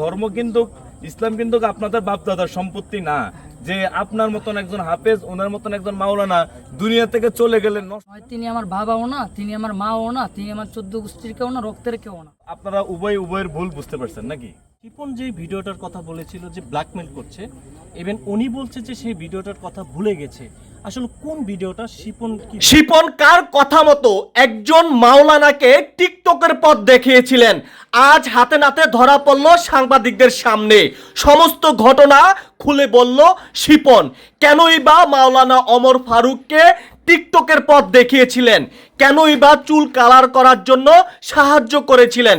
ধর্ম কিন্তু ইসলাম কিন্তু আপনাদের বাপ দাদার সম্পত্তি না। যে আপনার মতন একজন হাফেজ ওনার মতন একজন মাওলানা দুনিয়া থেকে চলে গেলেন হয় তিনি আমার বাবাও না তিনি আমার মাও না তিনি আমার চোদ্দ গোষ্ঠীর কেউ না রক্তের কেউ না। আপনারা উভয় উভয়ের ভুল বুঝতে পারছেন নাকি? শিপন যে ভিডিওটার কথা বলেছিল যে ব্ল্যাকমেল করছে ইভেন উনি বলছে যে সেই ভিডিওটার কথা ভুলে গেছে আসলে কোন ভিডিওটা? শিপন শিপন কার কথা মতো একজন মাওলানাকে টিকটকের পথ দেখিয়েছিলেন। আজ হাতে নাতে ধরা পড়ল সাংবাদিকদের সামনে। সমস্ত ঘটনা খুলে বলল শিপন, কেনই বা মাওলানা অমর ফারুককে টিকটকের পথ দেখিয়েছিলেন। কেনই বা চুল কালার করার জন্য সাহায্য করেছিলেন।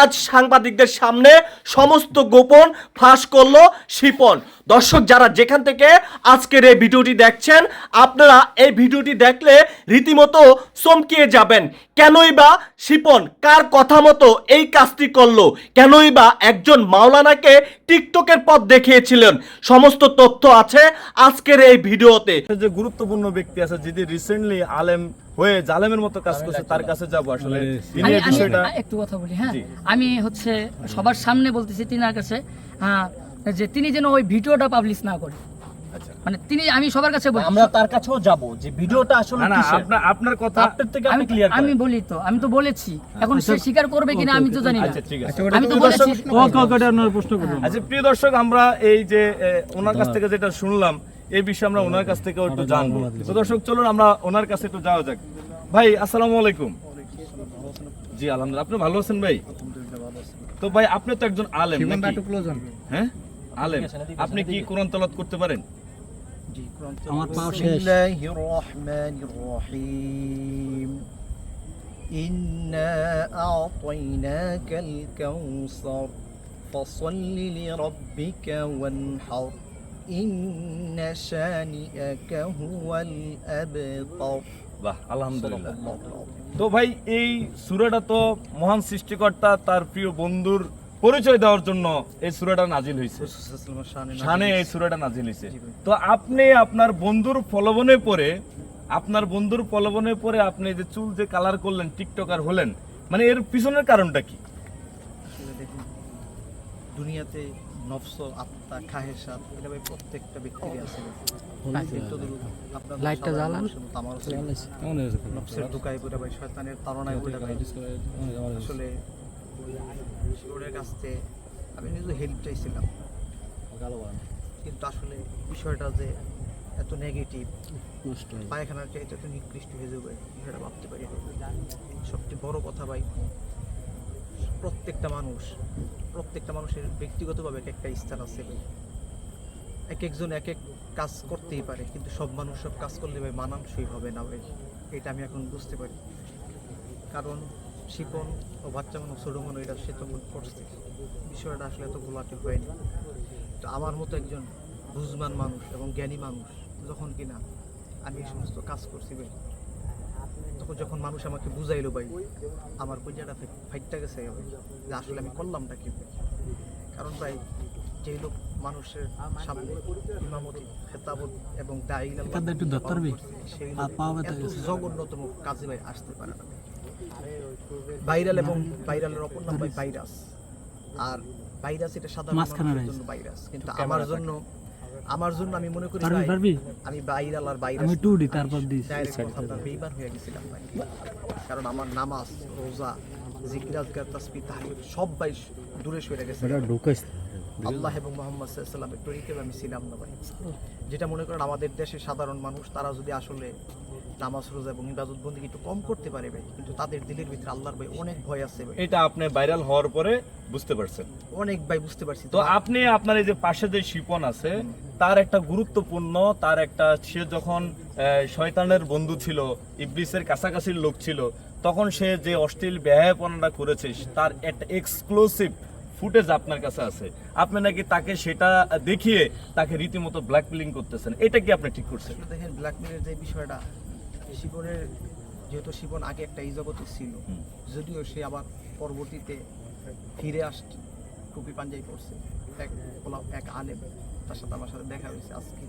আজ সাংবাদিকদের সামনে সমস্ত গোপন ফাঁস করল শিপন। দর্শক, যারা যেখান থেকে আজকের এই ভিডিওটি দেখছেন, আপনারা এই ভিডিওটি দেখলে রীতিমতো চমকিয়ে যাবেন। কেনই বা শিপন কার কথা মতো এই কাজটি করল? কেনই বা একজন মাওলানাকে টিকটকের পথ দেখিয়েছিলেন? সমস্ত তথ্য আছে আজকের এই ভিডিওতে। যে গুরুত্বপূর্ণ ব্যক্তি আছে, যিনি রিসেন্টলি আলেম হয়ে জালেমের মতো কাজ করছে তার কাছে যাব আসলে। তিনি এই বিষয়টা একটু কথা বলি হ্যাঁ? আমি হচ্ছে সবার সামনে বলতেছি তিনার কাছে হ্যাঁ যে তিনি যেন ওই ভিডিওটা পাবলিশ না করে আচ্ছা। মানে তিনি আমি সবার কাছে বলি। আমরা তার কাছেও যাব যে ভিডিওটা আসলে না আপনার আপনার কথা আপনার থেকে আপনি ক্লিয়ার আমি বলি তো আমি তো বলেছি। এখন সে স্বীকার করবে কিনা আমি তো জানি না। আচ্ছা ঠিক আছে। আমি তো বলেছি আচ্ছা প্রিয় দর্শক আমরা এই যে ওনার কাছ থেকে যেটা শুনলাম এই বিষয়ে আমরা ওনার কাছ থেকে একটু জানবো তো দর্শক চলুন আমরা ওনার কাছে একটু যাওয়া যাক ভাই আসসালামু আলাইকুম জি আলহামদুলিল্লাহ আপনি ভালো আছেন ভাই তো ভাই আপনি তো একজন আলেম নাকি? হ্যাঁ আলেম আপনি কি কোরআন তেলাওয়াত করতে পারেন بسم الله الرحمن الرحيم إنا أعطيناك الكوثر فصل لربك وانحر ইন্না শানিআকা হুয়াল আবতার বাহ আলহামদুলিল্লাহ। তো ভাই এই সুরাটা তো মহান সৃষ্টিকর্তা তার প্রিয় বন্ধুর পরিচয় দেওয়ার জন্য এই সুরাটা নাজিল হয়েছে শানে এই সুরাটা নাজিল হয়েছে তো আপনি আপনার বন্ধুর ফলবনে পরে আপনার বন্ধুর প্রলোভনে পরে আপনি যে চুল যে কালার করলেন টিকটকার হলেন মানে এর পিছনের কারণটা কি? দুনিয়াতে নফস আত্মা খাহেসাত এটা ভাই প্রত্যেকটা ব্যক্তিরই আছে। লাইটটা জ্বালান। নফসের দুকায় পড়ে ভাই শয়তানের তাড়নায় পড়ে ভাই। আসলে শিবরের কাছ থেকে আমি নিজে হেল্প চাইছিলাম। কিন্তু আসলে বিষয়টা যে এত নেগেটিভ পায়খানার চাইতে এত নিকৃষ্ট হয়ে যাবে বিষয়টা ভাবতে পারি সবচেয়ে বড় কথা ভাই প্রত্যেকটা মানুষ, প্রত্যেকটা মানুষের ব্যক্তিগতভাবে এক একটা স্থান আছে। এক একজন এক এক কাজ করতেই পারে, কিন্তু সব মানুষ সব কাজ করলে ভাই মানানসই হবে না ভাই। এটা আমি এখন বুঝতে পারি। কারণ শিপন ও বাচ্চা মানুষ ছোটো মানুষ, এটা তখন করছে। বিষয়টা আসলে এত গোলাটি হয়নি। তো আমার মতো একজন বুঝমান মানুষ এবং জ্ঞানী মানুষ, যখন কিনা আমি এই সমস্ত কাজ করছি ভাই তখন যখন মানুষ আমাকে বুঝাইলো ভাই আমার কইজাটা ফাইটটা গেছে যে আসলে আমি করলামটা কি? কারণ ভাই যেই লোক মানুষের সামনে ইমামতি খেতাবত এবং দায়ী সেই জঘন্যতম কাজে ভাই আসতে পারে না। ভাইরাল এবং ভাইরালের অপর নাম ভাই ভাইরাস। আর ভাইরাস এটা সাধারণ ভাইরাস। কিন্তু আমার জন্য আমার জন্য আমি মনে করি ভাই, আমি বাইরে আল্লাহর বাইরে আমি টু ডি তারপর দিছি আপনার বেইমান হয়ে গেছিলাম ভাই। কারণ আমার নামাজ রোজা জিকির আজকার তাসবিহ তাহলিল সব ভাই দূরে সরে গেছে। আল্লাহ এবং মোহাম্মদ সাল্লামের তরিকেও আমি ছিলাম না ভাই। যেটা মনে করেন আমাদের দেশের সাধারণ মানুষ তারা যদি আসলে নামাজ রোজা এবং ইবাদত বন্দি একটু কম করতে পারে ভাই কিন্তু তাদের দিলের ভিতরে আল্লাহর ভাই অনেক ভয় আছে ভাই। এটা আপনি ভাইরাল হওয়ার পরে বুঝতে পারছেন। অনেক ভাই বুঝতে পারছি। তো আপনি আপনার এই যে পাশে যে শিপন আছে তার একটা গুরুত্বপূর্ণ তার একটা সে যখন শয়তানের বন্ধু ছিল ইবলিসের কাছাকাছির লোক ছিল তখন সে যে অশ্লীল ব্যয়াপনাটা করেছে তার একটা এক্সক্লুসিভ ফুটেজ আপনার কাছে আছে। আপনি নাকি তাকে সেটা দেখিয়ে তাকে রীতিমতো ব্ল্যাকমেলিং করতেছেন এটা কি আপনি ঠিক করছেন? দেখেন ব্ল্যাকমেলের যে বিষয়টা শিবনের যেহেতু শিবন আগে একটা এই জগতে ছিল যদিও সে আবার পরবর্তীতে ফিরে আসছে টুপি পাঞ্জাবি পরছে এক এক আলেম তার সাথে আমার সাথে দেখা হয়েছে আজকে।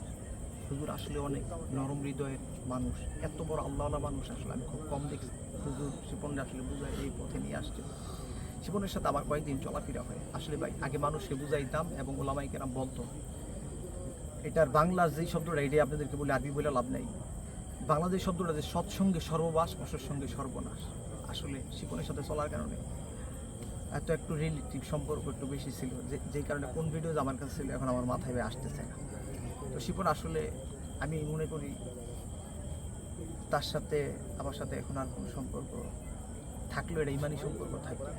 হুজুর আসলে অনেক নরম হৃদয়ের মানুষ এত বড় আল্লাহওয়ালা মানুষ আসলে আমি খুব কম দেখছি। হুজুর শিপনরা আসলে বুঝায় এই পথে নিয়ে আসছে। জীবনের সাথে আমার কয়েকদিন চলাফেরা হয়। আসলে ভাই, আগে মানুষকে বুঝাইতাম এবং ওলামাই কেরাম বলতো, এটার বাংলার যেই শব্দটা, এটাই আপনাদেরকে বলে আরবি বলে লাভ নাই। বাংলাদেশ শব্দটা, যে সৎসঙ্গে সর্ববাস, অসৎসঙ্গে সর্বনাশ, আসলে শিপনের সাথে চলার কারণে। এত একটু রিলেটিভ সম্পর্ক একটু বেশি ছিল, যে যেই কারণে কোন ভিডিও আমার কাছে ছিল, এখন আমার মাথায় আসতেছে না। তো শিপন আসলে আমি মনে করি, তার সাথে, আমার সাথে এখন আর কোনো সম্পর্ক থাকলেও এটা ইমানি সম্পর্ক থাকবে।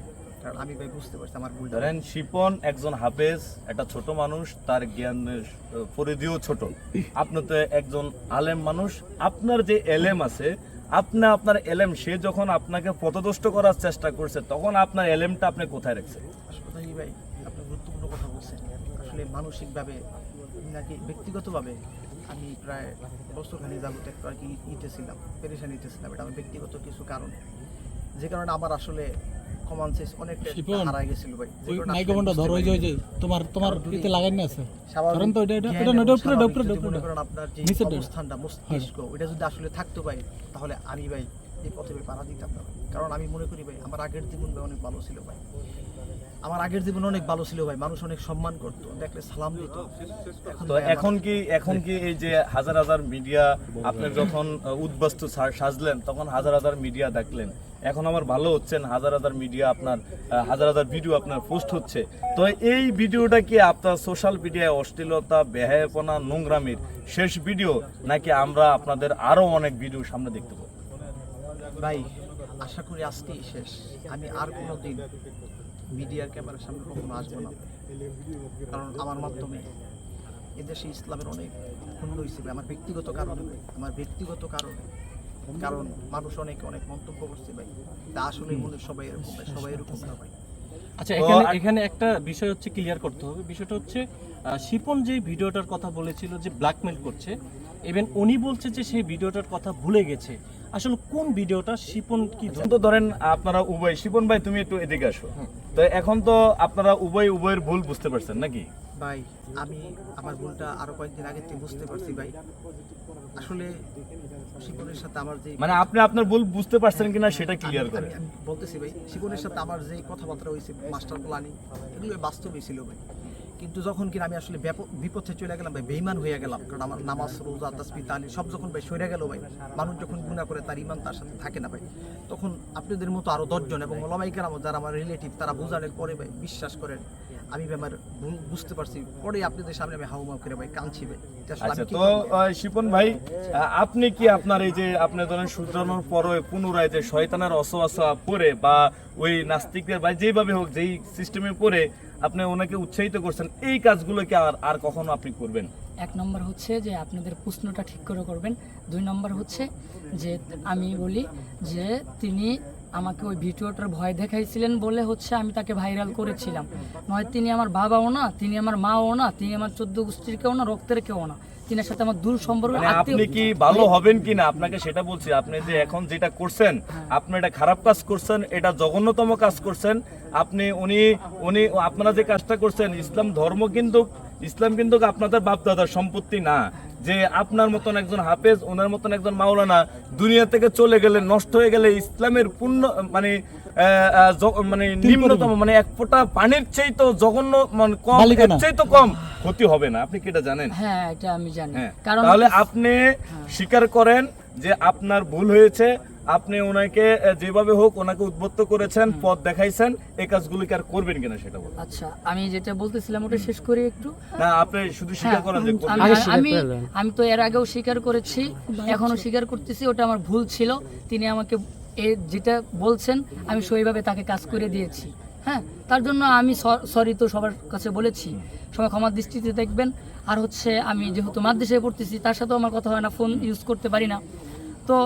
কারণ আমি ভাই বুঝতে পারছি আমার ভুলটা। ধরেন শিপন একজন হাফেজ একটা ছোট মানুষ তার জ্ঞানের পরিধিও ছোট। আপনি তো একজন আলেম মানুষ আপনার যে এলেম আছে আপনি আপনার এলেম সে যখন আপনাকে পথদষ্ট করার চেষ্টা করছে তখন আপনার এলেমটা আপনি কোথায় রাখছেন? আসলে ভাই? আপনি গুরুত্বপূর্ণ কথা বলছেন। আসলে মানসিকভাবে নাকি ব্যক্তিগতভাবে আমি প্রায় বছরখানি যাবত একটু আর কি ইতে ছিলাম পেরেশানিতে ছিলাম এটা আমার ব্যক্তিগত কিছু কারণ। যে কারণে আমার আসলে কমান সেন্স অনেকটা শিপন, গেছিল ভাই। যে মাইক্রোফোনটা ধরো ওই। তোমার তোমার কারণ লাগাইনি আছে। ধরেন তো এটা এটা এটা নটা উপরে উপরে উপরে আপনার যে নিচের অবস্থানটা মস্তিষ্ক ওটা যদি আসলে থাকতো ভাই তাহলে আমি ভাই এই পথে ভাই পাড়া দিতাম না কারণ আমি মনে করি ভাই আমার আগের জীবন ভাই অনেক ভালো ছিল ভাই। আমার আগের জীবন অনেক ভালো ছিল ভাই মানুষ অনেক সম্মান করতো দেখলে সালাম দিত। তো এখন কি এখন কি এই যে হাজার হাজার মিডিয়া আপনি যখন উদ্বাস্তু সাজলেন তখন হাজার হাজার মিডিয়া দেখলেন। এখন আমার ভালো হচ্ছেন হাজার হাজার মিডিয়া আপনার হাজার হাজার ভিডিও আপনার পোস্ট হচ্ছে। তো এই ভিডিওটা কি আপনার সোশ্যাল মিডিয়ায় অশ্লীলতা বেহায়াপনা নোংরামির শেষ ভিডিও নাকি আমরা আপনাদের আরও অনেক ভিডিও সামনে দেখতে পাবো? ভাই আশা করি আজকেই শেষ। আমি আর কোনো দিন মিডিয়ার ক্যামেরার সামনে কখনো আসব না। কারণ আমার মাধ্যমে এদেশে ইসলামের অনেক ক্ষুণ্ণ ভাই, আমার ব্যক্তিগত কারণে আমার ব্যক্তিগত কারণে। কারণ মানুষ অনেক অনেক মন্তব্য করছে ভাই। তা আসলে মনে সবাই এরকম সবাই এরকম না ভাই। আচ্ছা এখানে এখানে একটা বিষয় হচ্ছে ক্লিয়ার করতে হবে। বিষয়টা হচ্ছে আহ, শিপন যে ভিডিওটার কথা বলেছিল যে ব্ল্যাকমেল করছে ইভেন উনি বলছে যে সেই ভিডিওটার কথা ভুলে গেছে। আসলে কোন ভিডিওটা শিপন কি তো ধরেন আপনারা উভয় শিপন ভাই তুমি একটু এদিকে আসো। তো এখন তো আপনারা উভয় উভয়ের ভুল বুঝতে পারছেন নাকি? ভাই আমি আমার ভুলটা আরও কয়েকদিন আগে থেকে বুঝতে পারছি ভাই। আসলে শিবনের সাথে আমার যে মানে আপনি আপনার ভুল বুঝতে পারছেন কিনা সেটা ক্লিয়ার করেন বলতেছি ভাই শিবনের সাথে আমার যে কথাবার্তা হয়েছে মাস্টার প্ল্যানিং এগুলো বাস্তবই ছিল ভাই। কিন্তু যখন কিনা আমি আসলে বিপথে চলে গেলাম ভাই বেইমান হয়ে গেলাম। কারণ আমার নামাজ রোজা তাসবি তালি সব যখন ভাই সরে গেল ভাই মানুষ যখন গুণা করে তার ইমান তার সাথে থাকে না ভাই। তখন আপনাদের মতো আরও দশজন এবং ওলামাই কেরাম যারা আমার রিলেটিভ তারা বোঝানোর পরে ভাই বিশ্বাস করেন আমি আমার বুঝতে পারছি। পরে আপনাদের সামনে আমি হাউমাউ করে ভাই কাঁদছি ভাই। আচ্ছা তো শিপন ভাই আপনি কি আপনার এই যে আপনি ধরেন শুধরানোর পরে পুনরায় যে শয়তানের অসবাসা পরে বা ওই নাস্তিকদের বা যেভাবে হোক যেই সিস্টেমে পরে আপনি ওনাকে উৎসাহিত করছেন এই কাজগুলোকে আর আর কখনো আপনি করবেন? এক নম্বর হচ্ছে যে আপনাদের প্রশ্নটা ঠিক করে করবেন। দুই নম্বর হচ্ছে যে আমি বলি যে তিনি আমাকে ওই ভিডিওটার ভয় দেখাইছিলেন বলে হচ্ছে আমি তাকে ভাইরাল করেছিলাম। নয় তিনি আমার বাবাও না তিনি আমার মাও না তিনি আমার চোদ্দ গোষ্ঠীর কেউ না রক্তের কেউ না। তিনার সাথে আমার দূর সম্পর্ক মানে আপনি কি ভালো হবেন কিনা? আপনাকে সেটা বলছি। আপনি যে এখন যেটা করছেন আপনি এটা খারাপ কাজ করছেন এটা জঘন্যতম কাজ করছেন আপনি উনি উনি আপনারা যে কাজটা করছেন ইসলাম ধর্ম কিন্তু ইসলাম কিন্তু আপনাদের বাপ দাদার সম্পত্তি না। যে আপনার মতন একজন হাফেজ ওনার মতন একজন মাওলানা দুনিয়া থেকে চলে গেলে নষ্ট হয়ে গেলে ইসলামের পূর্ণ মানে মানে নিম্নতম মানে এক ফোঁটা পানির চেয়ে তো জঘন্য মানে কম। এর চাইতো কম ক্ষতি হবে না। আপনি কি এটা জানেন? হ্যাঁ এটা আমি জানি। হ্যাঁ। তাহলে আপনি স্বীকার করেন যে আপনার ভুল হয়েছে আপনি ওনাকে যেভাবে হোক ওনাকে উদ্বুদ্ধ করেছেন পথ দেখাইছেন এই কাজগুলোকে আর করবেন কিনা সেটা বলুন। আচ্ছা আমি যেটা বলতেছিলাম ওটা শেষ করি একটু। না আপনি শুধু স্বীকার করেন যে আমি আমি তো এর আগেও স্বীকার করেছি এখনও স্বীকার করতেছি ওটা আমার ভুল ছিল। তিনি আমাকে এ যেটা বলছেন আমি সেইভাবে তাকে কাজ করে দিয়েছি। হ্যাঁ তার জন্য আমি সরি তো সবার কাছে বলেছি। সবাই ক্ষমার দৃষ্টিতে দেখবেন। আর হচ্ছে আমি যেহেতু মাদ্রাসায় পড়তেছি তার সাথেও আমার কথা হয় না ফোন ইউজ করতে পারি না। তো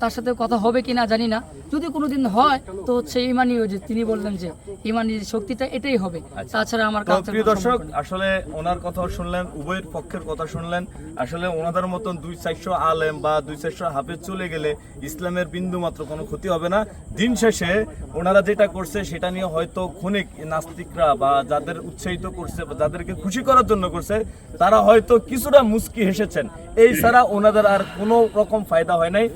তার সাথে কথা হবে কি না জানি না। যদি কোনো দিন হয় তো হচ্ছে ইমানি ওই যে তিনি বললেন যে ইমানি শক্তিটা এটাই হবে। তাছাড়া আমার কাছে প্রিয় দর্শক আসলে ওনার কথাও শুনলেন উভয়ের পক্ষের কথা শুনলেন। আসলে ওনাদের মতন দুই চারশো আলেম বা দুই চারশো হাফেজ চলে গেলে ইসলামের বিন্দু মাত্র কোনো ক্ষতি হবে না। দিন শেষে ওনারা যেটা করছে সেটা নিয়ে হয়তো ক্ষণিক নাস্তিকরা বা যাদের উৎসাহিত করছে বা যাদেরকে খুশি করার জন্য করছে তারা হয়তো কিছুটা মুস্কি হেসেছেন। এই ছাড়া ওনাদের আর কোনো রকম ফায়দা হয় নাই